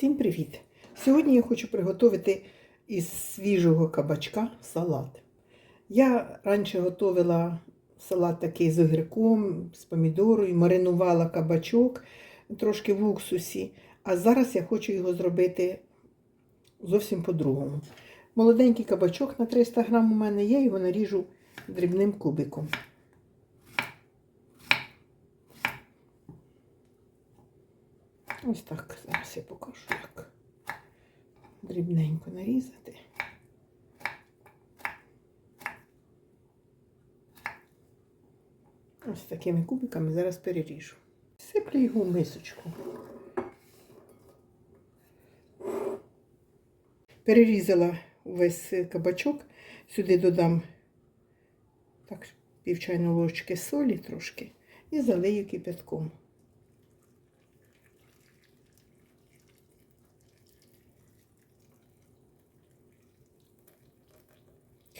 Всім привіт! Сьогодні я хочу приготувати із свіжого кабачка салат. Я раніше готувала салат такий з огірком, з помідорою, маринувала кабачок трошки в уксусі, а зараз я хочу його зробити зовсім по-другому. Молоденький кабачок на 300 грам у мене є, його наріжу дрібним кубиком. Ось так зараз я покажу, як дрібненько нарізати. Ось такими кубиками зараз переріжу. Сиплю його в мисочку. Перерізала увесь кабачок, сюди додам так, пів ложечки солі трошки і залию кипятком.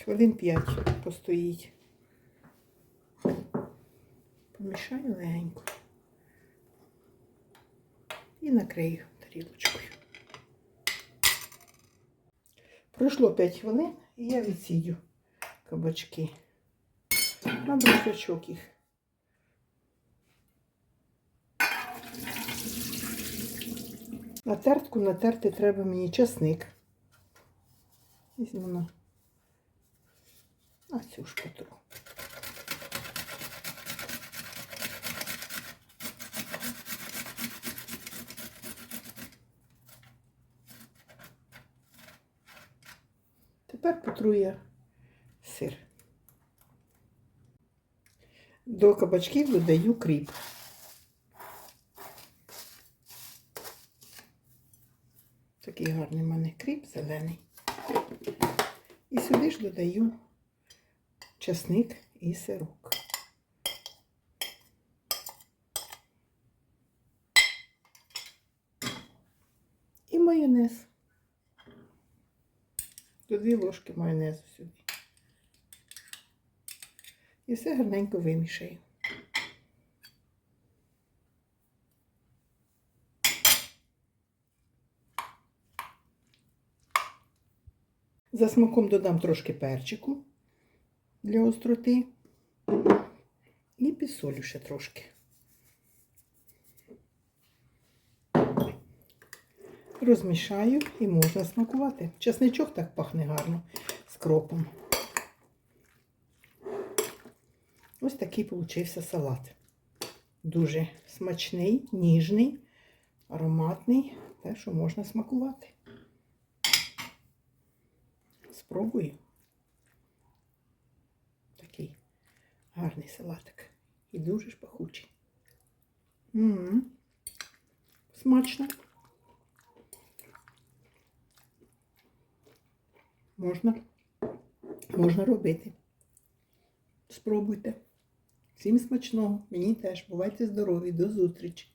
Хвилин 5 постоїть. Помішаю легенько. І накрию тарілочкою. Пройшло 5 хвилин і я відсію кабачки. На брусячок їх. На тертку натерти треба мені часник. Візьму на а цю шкатру. Тепер потру я сир. До кабачків додаю кріп. Такий гарний в мене кріп зелений. І сюди ж додаю часник і сирок. І майонез. До дві ложки майонезу сюди. І все гарненько вимішаю. За смаком додам трошки перчику для остроти. І підсолю ще трошки. Розмішаю і можна смакувати. Чесничок так пахне гарно з кропом. Ось такий получився салат. Дуже смачний, ніжний, ароматний, так що можна смакувати. Спробую. Такий гарний салатик. І дуже ж пахучий. М -м -м. Смачно. Можна, можна робити. Спробуйте. Всім смачного. Мені теж. Бувайте здорові. До зустрічі.